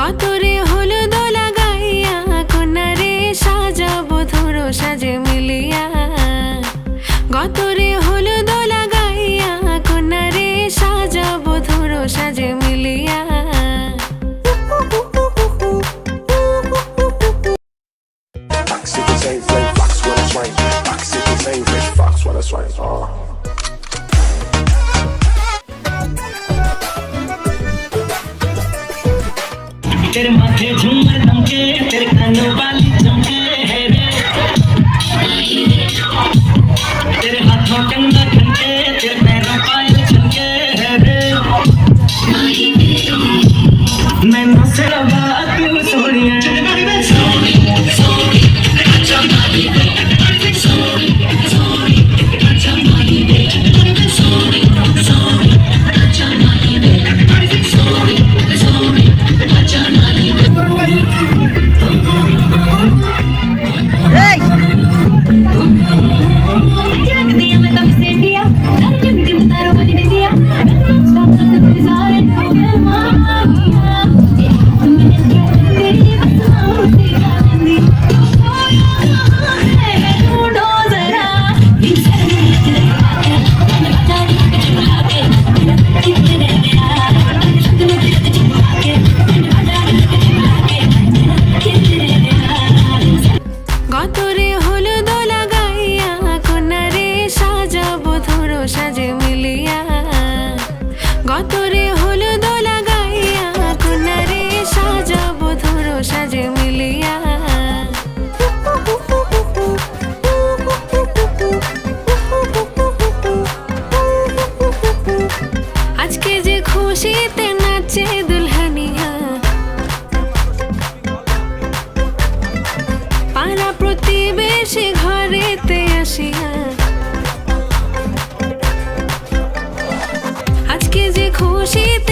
গতরে হলো দোলা গাইয়া কন্যারে সাজাবো ধরো সাজে মিলিয়া গতরে হলো দোলা গাইয়া কন্যারে সাজাবো ধরো সাজে মিলিয়া Fox it's ain't flame, fox when it's right. Oh. तेरे माथे झूमर धमके तेरे कानों वाली चमके है रे। तेरे हाथों कंधा সাজে মিলিয়া। আজকে যে খুশিতে নাচে দুলহানিয়া। পাড়া প্রতিবেশী ঘরেতে আসিয়া। আজকে যে খুশিতে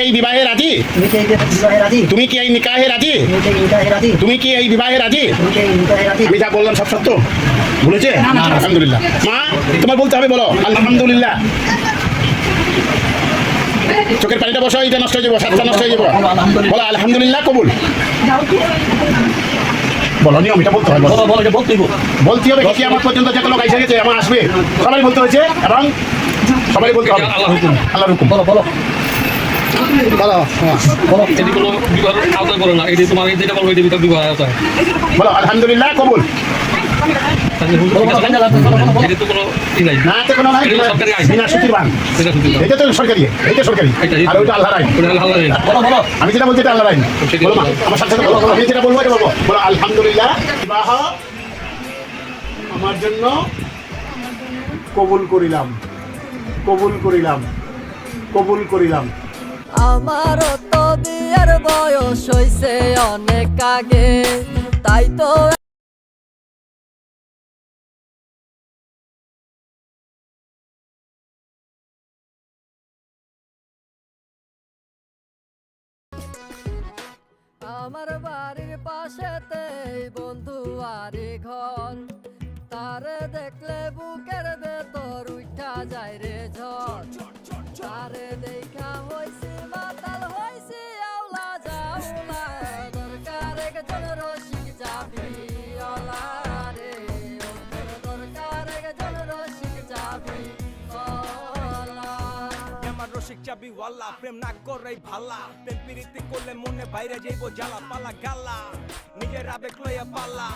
এই বিবাহে রাজি? তুমি কি এই বিবাহে রাজি? তুমি কি এই নিকাহে রাজি? তুমি কি এই বিবাহে রাজি? আমি যা বললাম সব সত্য। বলেছে? আলহামদুলিল্লাহ। মা তোমার বলতে হবে বলো। আলহামদুলিল্লাহ। চোখের পানিটা বসো এটা নষ্ট হয়ে যাব সাতটা নষ্ট হয়ে যাব। বলো আলহামদুলিল্লাহ। কবুল। বলো নিয়ম এটা বলতে হবে বলো। বলতে হবে। কি আমার পর্যন্ত যত লোক এসে গেছে আমার আসবে। সবাই বলতে হয়েছে এবং সবাই বলতে হবে। আল্লাহ হুকুম। আল্লাহ হুকুম। বলো বলো। বলো হ্যাঁ। এটি কোনো বিবাহ আওতায় পড়ে না এটি তোমার যেটা বলব এটি বিবাহ আওতায় বলো আলহামদুলিল্লাহ কবুল। আমি যেটা বলছি এটা আল্লাহর আইন। সেটাই বলো মা, বলো। আমার সাথে সাথে বলো বলো, আমি যেটা বলব এটা বলব। বলো আলহামদুলিল্লাহ বিবাহ আমার জন্য কবুল করিলাম। কবুল করিলাম। কবুল করিলাম। আমারও তো বিয়ের বয়স হইছে অনেক আগে, তাই তো আমার বাড়ির পাশেতে বন্ধু আরে ঘর। তারে দেখলে বুকের ভেতর উঠা যায় রে ঝড়। রসিক চাবি ওয়াল্লা, প্রেম না করে ভালা প্রেম পিরিতি করলে মনে বাইরে যাইবো জ্বালা পালা গালা নিজের আবেগ লইয়া পালা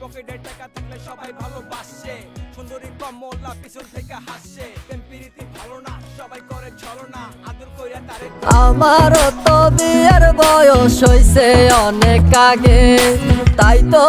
পকেটে টাকা থাকলে সবাই ভালোবাসে। সুন্দরী কমলা পিছন থেকে হাসছে প্রেম পিরিতি ভালো না, সবাই করে চলো না। আদর কইরা তারে আমারও তো বিয়ের বয়স হইছে অনেক আগে, তাই তো